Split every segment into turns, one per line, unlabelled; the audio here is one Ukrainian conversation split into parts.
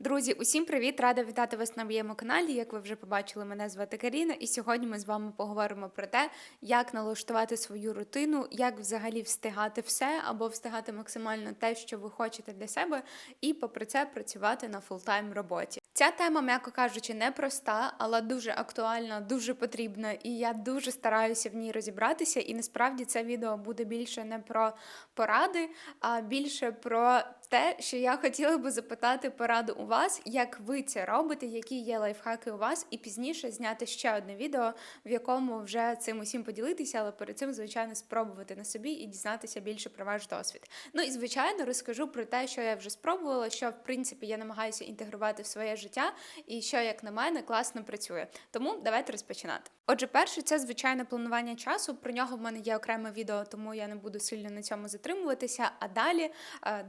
Друзі, усім привіт! Рада вітати вас на моєму каналі. Як ви вже побачили, мене звати Каріна, і сьогодні ми з вами поговоримо про те, як налаштувати свою рутину, як взагалі встигати все або встигати максимально те, що ви хочете для себе, і попри це працювати на фултайм роботі. Ця тема, м'яко кажучи, непроста, але дуже актуальна, дуже потрібна, і я дуже стараюся в ній розібратися. І насправді це відео буде більше не про поради, а більше про те, що я хотіла би запитати пораду у вас, як ви це робите, які є лайфхаки у вас, і пізніше зняти ще одне відео, в якому вже цим усім поділитися, але перед цим, звичайно, спробувати на собі і дізнатися більше про ваш досвід. Ну і звичайно розкажу про те, що я вже спробувала, що в принципі я намагаюся інтегрувати в своє життя, і що, як на мене, класно працює. Тому давайте розпочинати. Отже, перше, це звичайне планування часу. Про нього в мене є окреме відео, тому я не буду сильно на цьому затримуватися. А далі, е,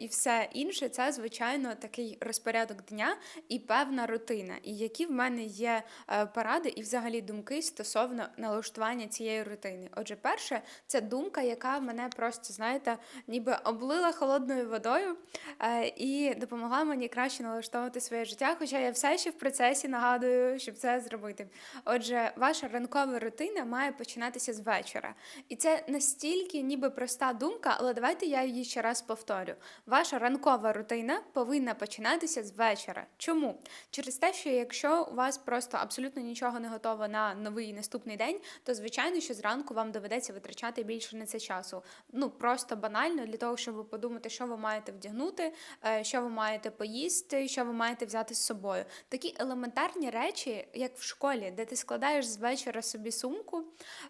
і все інше, це звичайно такий розпорядок дня і певна рутина. І які в мене є е, поради і взагалі думки стосовно налаштування цієї рутини. Отже, перше, це думка, яка мене просто, знаєте, ніби облила холодною водою е, і допомогла мені краще налаштовувати своє життя. Хоча я все ще в процесі нагадую, щоб це зробити. Отже, ваша ранкова рутина має починатися з вечора. І це настільки ніби проста думка, але давайте я її ще раз повторю. Ваша ранкова рутина повинна починатися з вечора. Чому? Через те, що якщо у вас просто абсолютно нічого не готово на новий наступний день, то звичайно, що зранку вам доведеться витрачати більше на це часу. Ну просто банально для того, щоб подумати, що ви маєте вдягнути, е, що ви маєте поїсти, що ви маєте взяти з собою. Такі елементарні речі, як в школі, де ти складаєш з вечора собі сумку,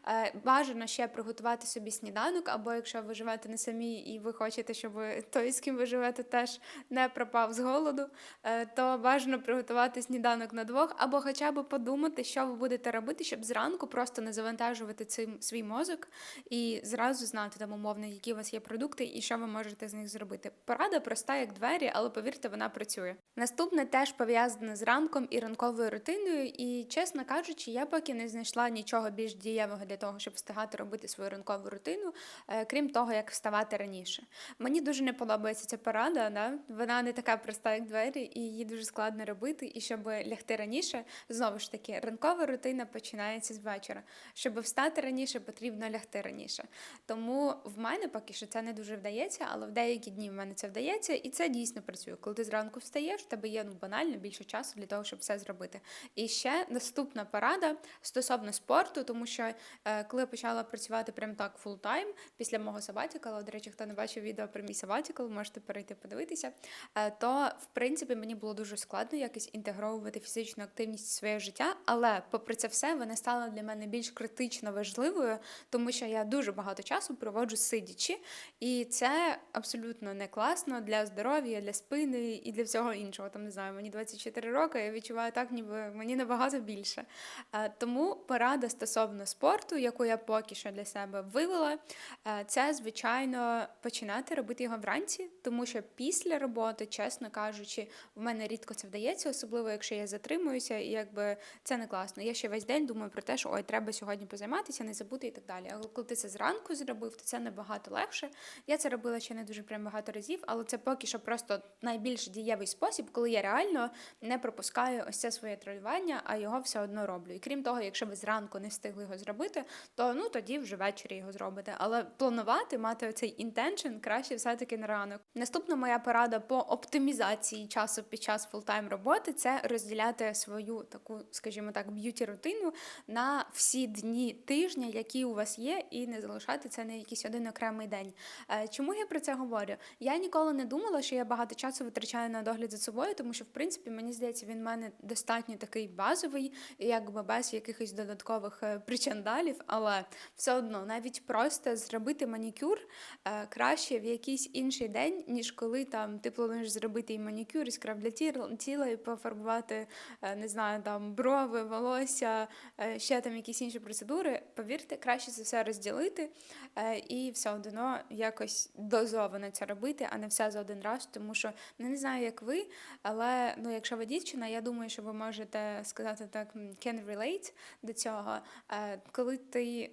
е, бажано ще приготувати собі сніданок, або якщо ви живете не самі і ви хочете, щоб той, ким ви живете, теж не пропав з голоду, е, то бажано приготувати сніданок на двох, або хоча б подумати, що ви будете робити, щоб зранку просто не завантажувати цим свій мозок і зразу знати там умовно, які у вас є продукти і що ви можете з них зробити. Порада проста, як двері, але повірте, вона працює. Наступне теж пов'язане з ранком і ранковою рутиною, і чесно кажучи, я поки не знайшла нічого більш дієвого для того, щоб встигати робити свою ранкову рутину, е, крім того, як вставати раніше. Мені дуже не подобається ця порада. Да? Вона не така проста, як двері, і її дуже складно робити. І щоб лягти раніше, знову ж таки, ранкова рутина починається з вечора. Щоб встати раніше, потрібно лягти раніше. Тому в мене поки що це не дуже вдається, але в деякі дні в мене це вдається, і це дійсно працює. Коли ти зранку встаєш, в тебе є ну банально більше часу для того, щоб все зробити. І ще наступна порада стосовно спорту, тому що е, коли я почала працювати прям так фултайм після мого сабатікала, до речі, хто не бачив відео про мій сабатікал, можете перейти подивитися. е, То в принципі мені було дуже складно якось інтегровувати фізичну активність в своє життя, але попри це все вона стала для мене більш критично важливою, тому що я дуже багато часу проводжу сидячи, і це абсолютно не класно для здоров'я, для спини і для всього іншого. Там не знаю, мені 24 роки, я відчуваю так, ніби мені набагато більше. Е, Тому порада стосовно спорту, яку я поки що для себе вивела, е, це звичайно починати робити його вранці, тому що після роботи, чесно кажучи, в мене рідко це вдається, особливо якщо я затримуюся, і якби це не класно. Я ще весь день думаю про те, що ой, треба сьогодні позайматися, не забути і так далі. Але коли ти це зранку зробив, то це набагато легше. Я це робила ще не дуже прям багато разів, але це поки що просто найбільш дієвий спосіб, коли я реально не пропускаю ось це своє тренування, а його все одно роблю. І крім того, якщо ви зранку не встигли його зробити, то ну тоді вже ввечері його зробите. Але планувати, мати цей інтеншн краще все-таки на ранок. Наступна моя порада по оптимізації часу під час фултайм роботи це розділяти свою таку, скажімо так, б'юті рутину на всі дні тижня, які у вас є, і не залишати це на якийсь один окремий день. Е, Чому я про це говорю? Я ніколи не думала, що я багато часу витрачаю на догляд за собою, тому що в принципі мені здається, він в мене достатньо такий базовий, якби без якихось додаткових е, причандалів, але все одно навіть просто зробити манікюр е, краще в якийсь інший день, ніж коли там ти плануєш зробити і манікюр, і скраб для тіла, і пофарбувати, е, не знаю, там брови, волосся, е, ще там якісь інші процедури. Повірте, краще це все розділити е, і все одно якось дозовано це робити, а не все за один раз, тому що ну, не знаю, як ви, але ну, якщо ви дівчина, я думаю, що ви можете сказати так, can relate до цього, коли ти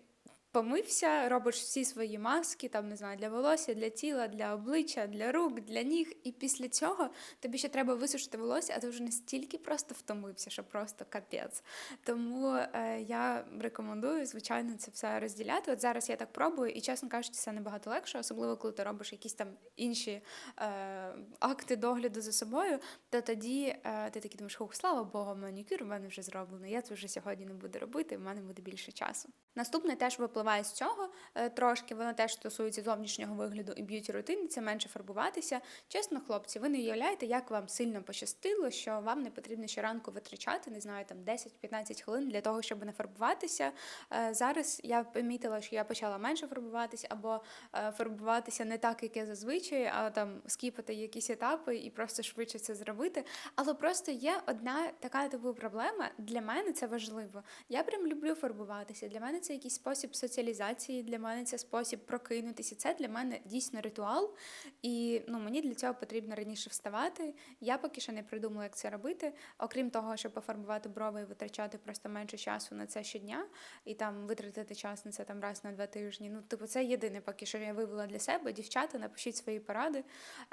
Помився, робиш всі свої маски, там не знаю, для волосся, для тіла, для обличчя, для рук, для ніг. І після цього тобі ще треба висушити волосся, а ти вже настільки просто втомився, що просто капець. Тому е, я рекомендую, звичайно, це все розділяти. От зараз я так пробую, і чесно кажучи, це набагато легше, особливо коли ти робиш якісь там інші е, акти догляду за собою, то тоді е, ти такий думаєш, слава Богу, манікюр у мене вже зроблений. Я це вже сьогодні не буду робити, в мене буде більше часу. Наступне теж випливає з цього е, трошки, воно теж стосується зовнішнього вигляду і б'юті рутини, це менше фарбуватися. Чесно, хлопці, ви не уявляєте, як вам сильно пощастило, що вам не потрібно щоранку витрачати, не знаю, там 10-15 хвилин для того, щоб не фарбуватися. Е, Зараз я помітила, що я почала менше фарбуватися або е, фарбуватися не так, як я зазвичай, а там скіпати якісь етапи і просто швидше це зробити. Але просто є одна така типу проблема. Для мене це важливо. Я прям люблю фарбуватися. Для мене це якийсь спосіб соціалізації, для мене це спосіб прокинутися. Це для мене дійсно ритуал. І ну, мені для цього потрібно раніше вставати. Я поки що не придумала, як це робити. Окрім того, щоб пофарбувати брови і витрачати просто менше часу на це щодня, і там витратити час на це там раз на два тижні. Ну, типу, це єдине, поки що я вивела для себе. Дівчата, напишіть свої поради.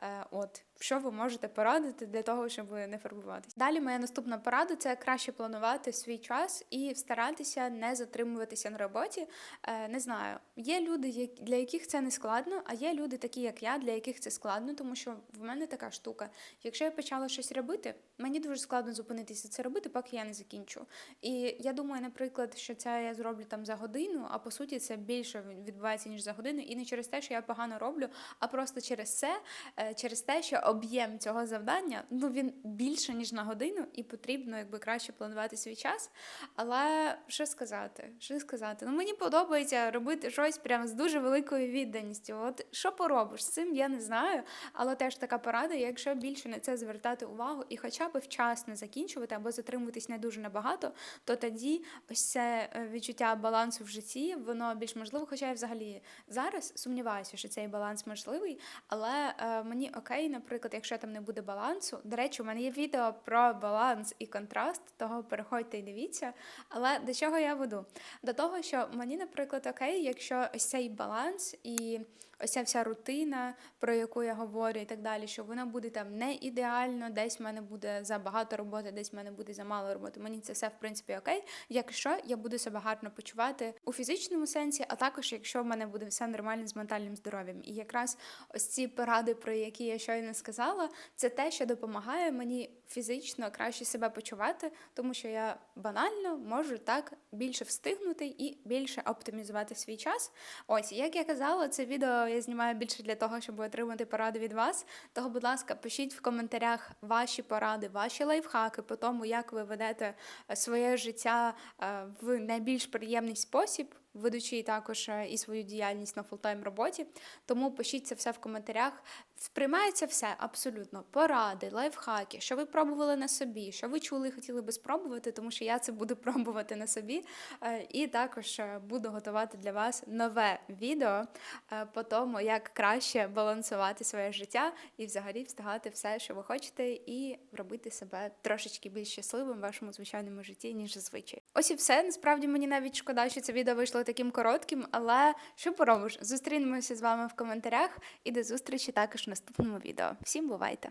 Е, от що ви можете порадити для того, щоб не фарбуватися. Далі моя наступна порада це краще планувати свій час і старатися не затримуватися на роботі. Е, не знаю, є люди, для яких це не складно, а є люди, такі як я, для яких це складно, тому що в мене така штука. Якщо я почала щось робити, мені дуже складно зупинитися це робити, поки я не закінчу. І я думаю, наприклад, що це я зроблю там за годину, а по суті це більше відбувається ніж за годину, і не через те, що я погано роблю, а просто через це, е, через те, що об'єм цього завдання ну він більше ніж на годину, і потрібно якби краще планувати свій час. Але що сказати? Що сказати? Ну мені подобається робити щось прям з дуже великою відданістю. От що поробиш з цим, я не знаю. Але теж така порада, якщо більше на це звертати увагу і хоча б вчасно закінчувати або затримуватись не дуже набагато, то тоді ось це е, відчуття балансу в житті, воно більш можливо. Хоча я взагалі зараз сумніваюся, що цей баланс можливий, але е, мені окей, наприклад, якщо там не буде балансу. До речі, у мене є відео про баланс і контраст, того переходьте і дивіться. Але до чого я веду? До того, що мені, наприклад, окей, якщо ось цей баланс і ось вся рутина, про яку я говорю, і так далі, що вона буде там не ідеально, десь в мене буде забагато роботи, десь в мене буде замало роботи. Мені це все в принципі окей. Якщо я буду себе гарно почувати у фізичному сенсі, а також якщо в мене буде все нормально з ментальним здоров'ям. І якраз ось ці поради, про які я щойно сказала, це те, що допомагає мені фізично краще себе почувати, тому що я банально можу так більше встигнути і більше оптимізувати свій час. Ось, як я казала, це відео я знімаю більше для того, щоб отримати поради від вас. Того, будь ласка, пишіть в коментарях ваші поради, ваші лайфхаки по тому, як ви ведете е, своє життя е, в найбільш приємний спосіб. Ведучи також е, і свою діяльність на фултайм роботі, тому пишіть це все в коментарях. Сприймається все абсолютно поради, лайфхаки, що ви пробували на собі, що ви чули і хотіли би спробувати, тому що я це буду пробувати на собі. Е, І також е, буду готувати для вас нове відео по тому, як краще балансувати своє життя і взагалі встигати все, що ви хочете, і робити себе трошечки більш щасливим в вашому звичайному житті, ніж зазвичай. Ось і все. Насправді мені навіть шкода, що це відео вийшло таким коротким, але що поробиш? Зустрінемося з вами в коментарях і до зустрічі також в наступному відео. Всім бувайте!